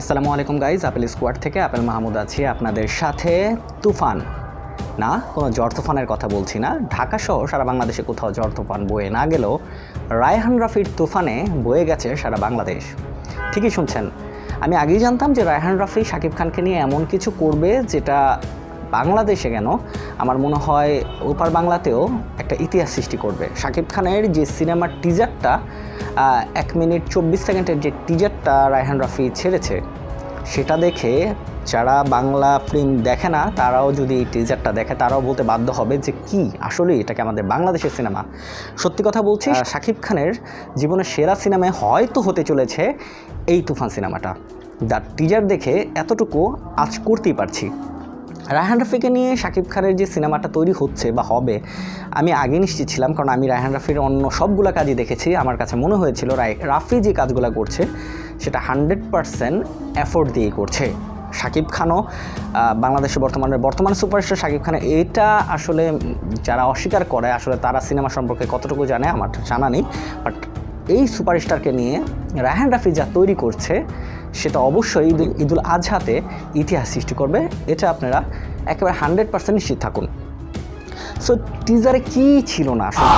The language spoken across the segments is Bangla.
আসসালামু আলাইকুম গাইজ আপেল স্কোয়াড থেকে আপেল মাহমুদ আছি আপনাদের সাথে। তুফান। না, কোনো ঝড় তুফানের কথা বলছি না। ঢাকা সহ সারা বাংলাদেশে কোথাও ঝড় তুফান বয়ে না গেলেও রায়হান রাফির তুফানে বয়ে গেছে সারা বাংলাদেশ। ঠিকই শুনছেন। আমি আগেই জানতাম যে রায়হান রাফি শাকিব খানকে নিয়ে এমন কিছু করবে যেটা বাংলাদেশে কেন? আমার মনে হয় ওপার বাংলাতেও একটা ইতিহাস সৃষ্টি করবে। শাকিব খানের যে সিনেমার টিজারটা এক মিনিট চব্বিশ সেকেন্ডের যে টিজারটা রায়হান রাফি ছেড়েছে সেটা দেখে যারা বাংলা ফিল্ম দেখে না তারাও যদি এই টিজারটা দেখে তারাও বলতে বাধ্য হবে যে কি আসলে এটাকে আমাদের বাংলাদেশের সিনেমা সত্যি কথা বলছি শাকিব খানের জীবনের সেরা সিনেমায় হয়তো হতে চলেছে এই তুফান সিনেমাটা যার টিজার দেখে এতটুকু আজ করতেই পারছি। রায়হান রাফিকে নিয়ে শাকিব খানের যে সিনেমাটা তৈরি হচ্ছে বা হবে, আমি আগে নিশ্চিত ছিলাম, কারণ আমি রায়হান রাফির অন্য সবগুলো কাজই দেখেছি। আমার কাছে মনে হয়েছিল রায়, রাফি যে কাজগুলো করছে, সেটা হান্ড্রেড পারসেন্ট অ্যাফোর্ড দিয়েই করছে। শাকিব খানও বাংলাদেশে বর্তমানে, বর্তমান সুপারস্টার শাকিব খান, এটা আসলে যারা অস্বীকার করে, আসলে তারা সিনেমা সম্পর্কে কতটুকু জানে আমার জানা নেই, বাট এই সুপারস্টারকে নিয়ে রায়হান রাফি যা তৈরি করছে সেটা অবশ্যই ঈদুল ঈদুল আজহাতে ইতিহাস সৃষ্টি করবে। এটা আপনারা একেবারে হান্ড্রেড পার্সেন্ট নিশ্চিত থাকুন। সো টিজারে কি ছিল না আসলে?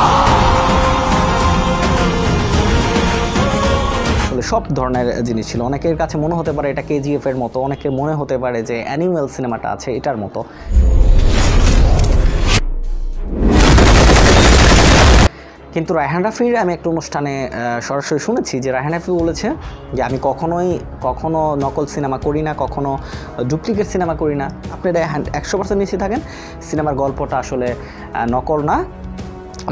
সব ধরনের জিনিস ছিল। অনেকের কাছে মনে হতে পারে এটা কেজিএফ এর মতো, অনেকের মনে হতে পারে যে অ্যানিমেল সিনেমাটা আছে এটার মতো। কিন্তু রায়হান রাফির আমি একটা অনুষ্ঠানে সরাসরি শুনেছি যে রায়হান রাফি বলেছে যে আমি কখনোই, কখনো নকল সিনেমা করি না, কখনো ডুপ্লিকেট সিনেমা করি না। আপনারা একশো পার্সেন্ট নিশ্চিত থাকেন সিনেমার গল্পটা আসলে নকল না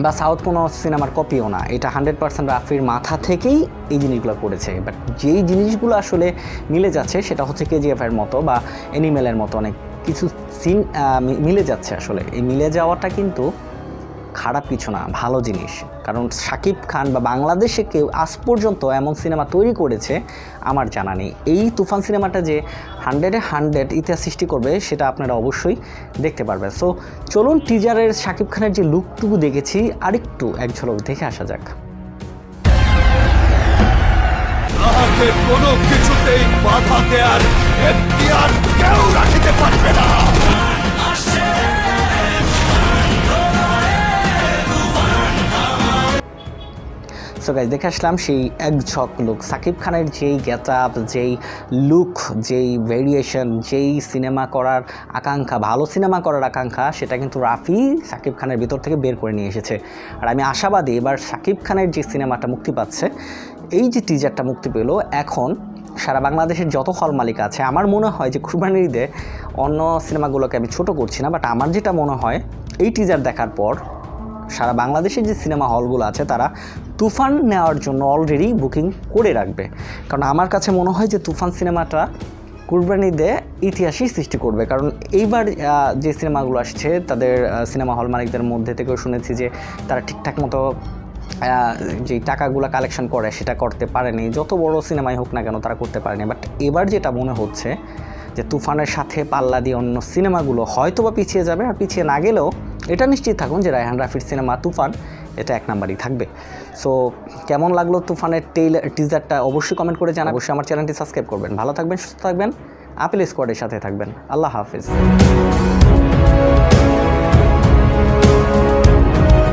বা সাউথ কোনো সিনেমার কপিও না। এটা হান্ড্রেড পার্সেন্ট রাফির মাথা থেকেই এই জিনিসগুলো করেছে। বাট যেই জিনিসগুলো আসলে মিলে যাচ্ছে সেটা হচ্ছে কেজিএফের মতো বা অ্যানিমেলের মতো অনেক কিছু সিন মিলে যাচ্ছে আসলে। এই মিলে যাওয়াটা কিন্তু খারাপ কিছু না, ভালো জিনিস। কারণ শাকিব খান বা বাংলাদেশে কেউ আজ পর্যন্ত এমন সিনেমা তৈরি করেছে, আমার জানা নেই। এই তুফান সিনেমাটা যে হান্ড্রেডে হান্ড্রেড ইতিহাস সৃষ্টি করবে, সেটা আপনারা অবশ্যই দেখতে পারবেন। সো চলুন টিজারের শাকিব খানের যে লুকটুকু দেখেছি, আরেকটু এক ঝলক দেখে আসা যাক। কোনো কিছুতেই বাধা এখতিয়ার কেউ রাখিতে পারবে না। সো গাইজ দেখে আসলাম সেই এক ঝক লুক সাকিব খানের যেই গেট আপ যেই লুক যেই ভেরিয়েশন যেই সিনেমা করার আকাঙ্ক্ষা, ভালো সিনেমা করার আকাঙ্ক্ষা, সেটা কিন্তু রাফি সাকিব খানের ভিতর থেকে বের করে নিয়ে এসেছে। আর আমি আশাবাদী এবার সাকিব খানের যে সিনেমাটা মুক্তি পাচ্ছে, এই যে টিজারটা মুক্তি পেল, এখন সারা বাংলাদেশের যত হল মালিক আছে, আমার মনে হয় যে কুরবানির ঈদে অন্য সিনেমাগুলোকে আমি ছোট করছি না বাট আমার যেটা মনে হয়, এই টিজার দেখার পর সারা বাংলাদেশের যে সিনেমা হলগুলো আছে, তারা তুফান নেওয়ার জন্য অলরেডি বুকিং করে রাখবে। কারণ আমার কাছে মনে হয় যে তুফান সিনেমাটা কুরবানিতে ইতিহাসই সৃষ্টি করবে। কারণ এইবার যে সিনেমাগুলো আসছে, তাদের সিনেমা হল মালিকদের মধ্যে থেকেও শুনেছি যে তারা ঠিকঠাক মতো যে টাকাগুলো কালেকশন করে, সেটা করতে পারেনি। যত বড় সিনেমাই হোক না কেন, তারা করতে পারেনি। বাট এবার যেটা মনে হচ্ছে যে তুফানের সাথে পাল্লা দিয়ে অন্য সিনেমাগুলো হয়তো বা পিছিয়ে যাবে। আর পিছিয়ে না গেলেও এটা নিশ্চিত থাকুন যে রায়হান রাফির সিনেমা তুফান, এটা এক নাম্বারই থাকবে। সো কেমন লাগল তুফানের টেইল টিজারটা অবশ্যই কমেন্ট করে জানা অবশ্যই আমার চ্যানেলটি সাবস্ক্রাইব করবেন। ভালো থাকবেন, সুস্থ থাকবেন, আপেল স্কোয়াডের সাথে থাকবেন। আল্লাহ হাফিজ।